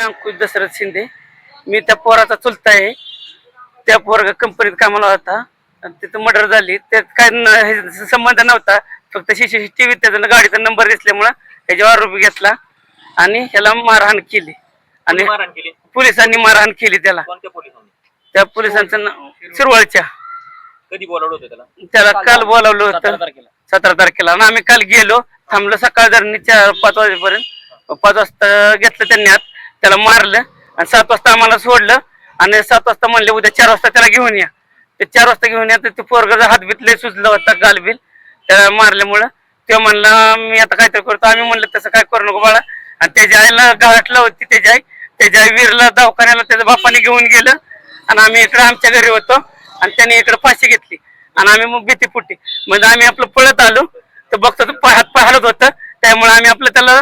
अंकुश दशरथ शिंदे. मी त्या पोराचा चुलता आहे. त्या पोरगा कंपनीत कामाला होता. आणि तिथं मर्डर झाली. त्यात काय न- हे संबंध नव्हता. फक्त सीसीटीव्ही त्याचा गाडीचा नंबर दिसल्यामुळं त्याच्यावर आरोपी घेतला. आणि ह्याला मारहाण केली. आणि मारहाण केली? पोलिसांनी मारहाण केली त्याला. कोणत्या पोलिसांनी? त्या पोलिसांचं नाव शिरवळच्या कधी बोलावलं होतं त्याला? त्याला काल बोलावलं होतं. सतरा तारखेला. आणि आम्ही काल गेलो. थांबलो सकाळ धरणी चार पाच वाजेपर्यंत. पाच वाजता घेतलं त्यांनी आत. त्याला मारलं आणि सात वाजता आम्हाला सोडलं आणि सात वाजता म्हणले उद्या चार वाजता त्याला घेऊन या. ते चार वाजता घेऊन या तर ते पोरगाचा हातबीत लय सुचलं होता गालबिल त्याला मारल्यामुळं ते म्हणला मी आता काहीतरी करतो. आम्ही म्हणलं तसं काय करू नको बाळा. आणि त्याच्या आईला गावातला होती त्याच्या आई. त्याच्या आई वीरला दवाखान्याला त्याच्या बापाने घेऊन गेलं. आणि आम्ही इकडे आमच्या घरी होतो आणि त्याने इकडे फाशी घेतली. आणि आम्ही मग भीती फुटली म्हणजे आम्ही आपलं पळत आलो. तर बघतो तर पाय हात पाहत होतं. त्यामुळे आम्ही आपलं त्याला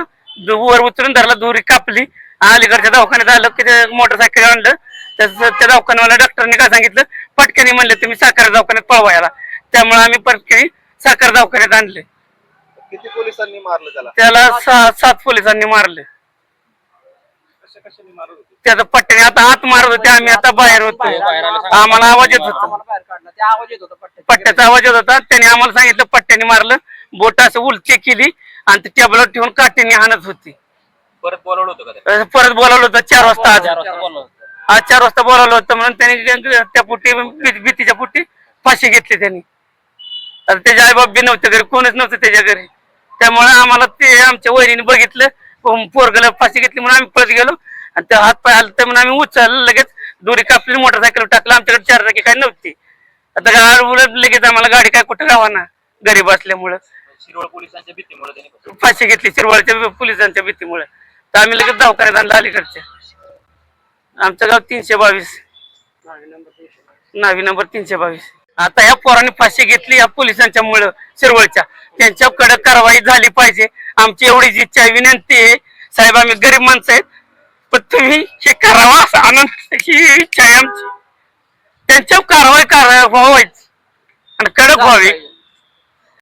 वर उतरून धरला दोरी कापली. अलीकडच्या दवाखान्यात आलं की मोटरसायकल आणलं त्याचं त्या दवाखान्याला डॉक्टरने काय सांगितलं? पटकनी म्हणले तुम्ही साखर दवाखान्यात पळवा याला. त्यामुळे आम्ही पटकनी साखर दवाखान्यात आणले. किती पोलिसांनी मारलं त्याला? त्याला सहा सात पोलिसांनी मारले. त्याचं पट्ट्याने आता आत मारत होते आम्ही आता बाहेर होतो. आम्हाला आवाज येत होता. पट्ट्याचा. आवाज येत होता त्याने आम्हाला सांगितलं पट्ट्याने मारलं. बोट असं उलटी केली आणि ते टेबलवर ठेवून काठीने हाणत होती. परत बोलावलं होतं का त्याला अं, परत बोलावलं होतं चार वाजता आज. आज चार वाजता बोलावलं होतं म्हणून त्यांनी त्या पुटी भीतीच्या पुटी फाशी घेतली त्यांनी. आता त्याचे आई बाप बी नव्हते घरी कोणच नव्हतं त्याच्या घरी. त्यामुळे आम्हाला ते आमच्या वहिनीने बघितलं पोरगला फाशी घेतली म्हणून आम्ही पळत गेलो. आणि त्या हात पाय आलं म्हणून आम्ही उचललं लगेच दोरी कापली मोटरसायकल टाकलं. आमच्याकडे चार चाकी काही नव्हती. आता गाड उलट लगेच आम्हाला गाडी काय कुठं गावाना गरीब असल्यामुळं शिरोळ पोलिसांच्या भीतीमुळे त्यांनी. फाशी घेतली शिरवळच्या पोलिसांच्या भीतीमुळे. तर आम्ही लगेच दवाखान्यात आणलं अलीकडच्या. आमचं गाव तीनशे बावीस. नावी नंबर तीनशे बावीस. आता या पोरांनी फाशी घेतली या पोलिसांच्या मुळे शिरवळच्या. त्यांच्याकडे कारवाई झाली पाहिजे. आमची एवढीच इच्छा आहे विनंती आहे. साहेब आम्ही गरीब माणसं आहेत. पण तुम्ही हे करावा असं आनंद ही इच्छा आहे आमची. त्यांच्यावर कारवाई कारवाई व्हावीच आणि कडक व्हावी.